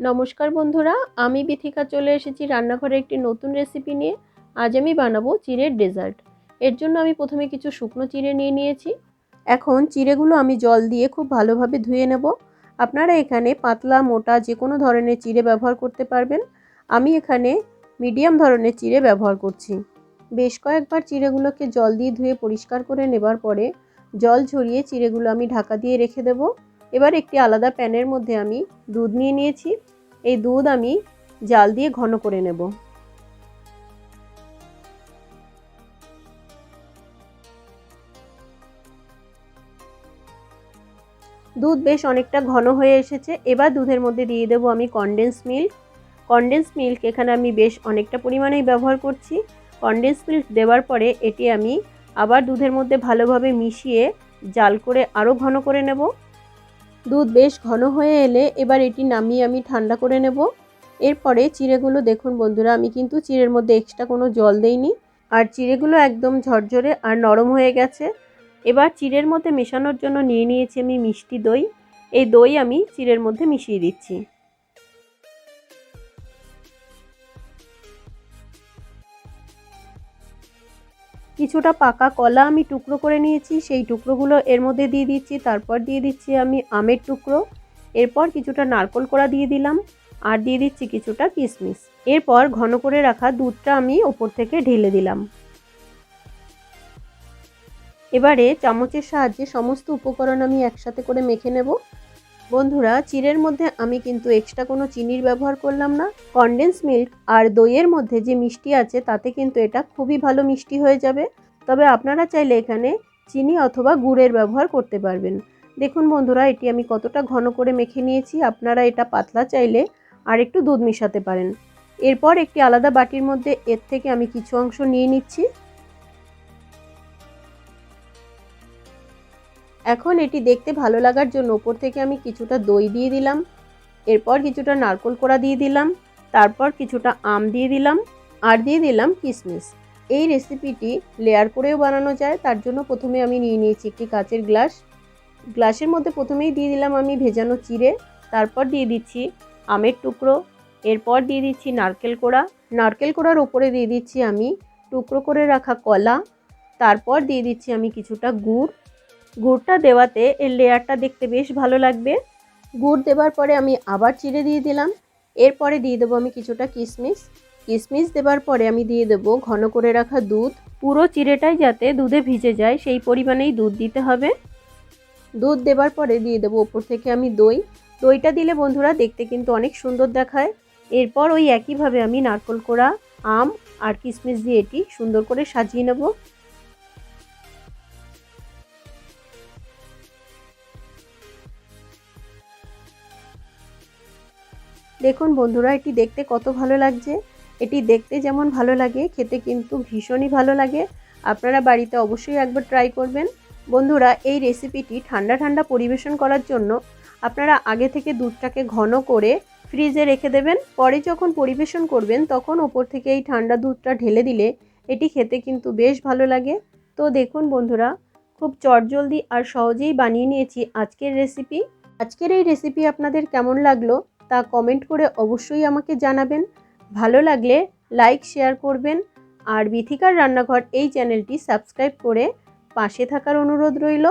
নমস্কার বন্ধুরা, আমি বিথিকা চলে এসেছি রান্নাঘরে একটি নতুন রেসিপি নিয়ে। আজ আমি বানাবো চিড়ের ডেজার্ট এর জন্য আমি প্রথমে কিছু শুকনো চিড়ে নিয়ে নিয়েছি। এখন চিড়েগুলো আমি জল দিয়ে খুব ভালোভাবে ধুয়ে নেব। আপনারা এখানে পাতলা, মোটা যে কোনো ধরনের চিড়ে ব্যবহার করতে পারবেন। আমি এখানে মিডিয়াম ধরনের চিড়ে ব্যবহার করছি। বেশ কয়েকবার চিড়েগুলোকে জল দিয়ে ধুয়ে পরিষ্কার করে নেবার পরে জল ঝরিয়ে চিড়েগুলো আমি ঢাকা দিয়ে রেখে দেবো। এবার একটি আলাদা প্যানের মধ্যে আমি দুধ নিয়ে নিয়েছি। এই দুধ আমি জাল দিয়ে ঘন করে নেব। দুধ বেশ অনেকটা ঘন হয়ে এসেছে। এবার দুধের মধ্যে দিয়ে দেবো আমি কনডেন্স মিল্ক কনডেন্স মিল্ক এখানে আমি বেশ অনেকটা পরিমাণেই ব্যবহার করছি। কনডেন্স মিল্ক দেওয়ার পরে এটি আমি আবার দুধের মধ্যে ভালোভাবে মিশিয়ে জাল করে আরও ঘন করে নেব। দুধ বেশ ঘন হয়ে এলে এবার এটি নামিয়ে আমি ঠান্ডা করে নেব। এরপরে চিড়েগুলো দেখুন বন্ধুরা, আমি কিন্তু চিড়ের মধ্যে এক্সট্রা কোনো জল দেইনি। আর চিড়েগুলো একদম ঝরঝরে আর নরম হয়ে গেছে। এবার চিড়ের মধ্যে মেশানোর জন্য নিয়ে নিয়েছি আমি মিষ্টি দই। এই দই আমি চিড়ের মধ্যে মিশিয়ে দিচ্ছি। কিছুটা পাকা কলা আমি টুকরো করে নিয়েছি, সেই টুকরোগুলো এর মধ্যে দিয়ে দিচ্ছি, তারপর দিয়ে দিচ্ছি আমি আমের টুকরো, এরপর কিছুটা নারকল কড়া দিয়ে দিলাম, আর দিয়ে দিচ্ছি কিছুটা কিশমিশ। এরপর ঘন করে রাখা দুধটা আমি ওপর থেকে ঢেলে দিলাম। এবারে চামচের সাহায্যে সমস্ত উপকরণ আমি একসাথে করে মেখে নেব। বন্ধুরা, চিড়ের মধ্যে আমি কিন্তু এক্সট্রা কোনো চিনির ব্যবহার করলাম না। কনডেন্স মিল্ক আর দইয়ের মধ্যে যে মিষ্টি আছে, তাতে কিন্তু এটা খুবই ভালো মিষ্টি হয়ে যাবে। তবে আপনারা চাইলে এখানে চিনি অথবা গুড়ের ব্যবহার করতে পারবেন। দেখুন বন্ধুরা, এটি আমি কতটা ঘন করে মেখে নিয়েছি। আপনারা এটা পাতলা চাইলে আর একটু দুধ মিশাতে পারেন। এরপর একটি আলাদা বাটির মধ্যে এর থেকে আমি কিছু অংশ নিয়ে নিচ্ছি। এখন এটি দেখতে ভালো লাগার জন্য ওপর থেকে আমি কিছুটা দই দিয়ে দিলাম, এরপর কিছুটা নারকোল কোড়া দিয়ে দিলাম, তারপর কিছুটা আম দিয়ে দিলাম, আর দিয়ে দিলাম কিশমিশ এই রেসিপিটি লেয়ার করেও বানানো যায়, তার জন্য প্রথমে আমি নিয়ে নিয়েছি একটি কাচের গ্লাস। গ্লাসের মধ্যে প্রথমেই দিয়ে দিলাম আমি ভেজানো চিড়ে, তারপর দিয়ে দিচ্ছি আমের টুকরো, এরপর দিয়ে দিচ্ছি নারকেল কোড়া। নারকেল কোড়ার ওপরে দিয়ে দিচ্ছি আমি টুকরো করে রাখা কলা, তারপর দিয়ে দিচ্ছি আমি কিছুটা গুড় গুড়টা দেওয়াতে এর লেয়ারটা দেখতে বেশ ভালো লাগবে। গুড় দেওয়ার পরে আমি আবার চিড়ে দিয়ে দিলাম। এরপরে দিয়ে দেবো আমি কিছুটা কিশমিশ কিশমিশ দেওয়ার পরে আমি দিয়ে দেবো ঘন করে রাখা দুধ। পুরো চিড়েটাই যাতে দুধে ভিজে যায় সেই পরিমাণেই দুধ দিতে হবে। দুধ দেওয়ার পরে দিয়ে দেবো ওপর থেকে আমি দই। দইটা দিলে বন্ধুরা দেখতে কিন্তু অনেক সুন্দর দেখায়। এরপর ওই একইভাবে আমি নারকল কোড়া আম আর কিশমিশ দিয়ে এটি সুন্দর করে সাজিয়ে নেব। দেখুন বন্ধুরা, এটি দেখতে কত ভালো লাগছে। এটি দেখতে যেমন ভালো লাগে, খেতে কিন্তু ভীষণই ভালো লাগে। আপনারা বাড়িতে অবশ্যই একবার ট্রাই করবেন। বন্ধুরা, এই রেসিপিটি ঠান্ডা ঠান্ডা পরিবেশন করার জন্য আপনারা আগে থেকে দুধটাকে ঘন করে ফ্রিজে রেখে দেবেন। পরে যখন পরিবেশন করবেন, তখন ওপর থেকে এই ঠান্ডা দুধটা ঢেলে দিলে এটি খেতে কিন্তু বেশ ভালো লাগে। তো দেখুন বন্ধুরা, খুব চটজলদি আর সহজেই বানিয়ে নিয়েছি আজকের রেসিপি আজকের এই রেসিপি আপনাদের কেমন লাগল? তা কমেন্ট করে অবশ্যই আমাকে জানাবেন। ভালো লাগলে লাইক শেয়ার করবেন। আর বিথিকার রান্নাঘর এই চ্যানেলটি সাবস্ক্রাইব করে পাশে থাকার অনুরোধ রইল।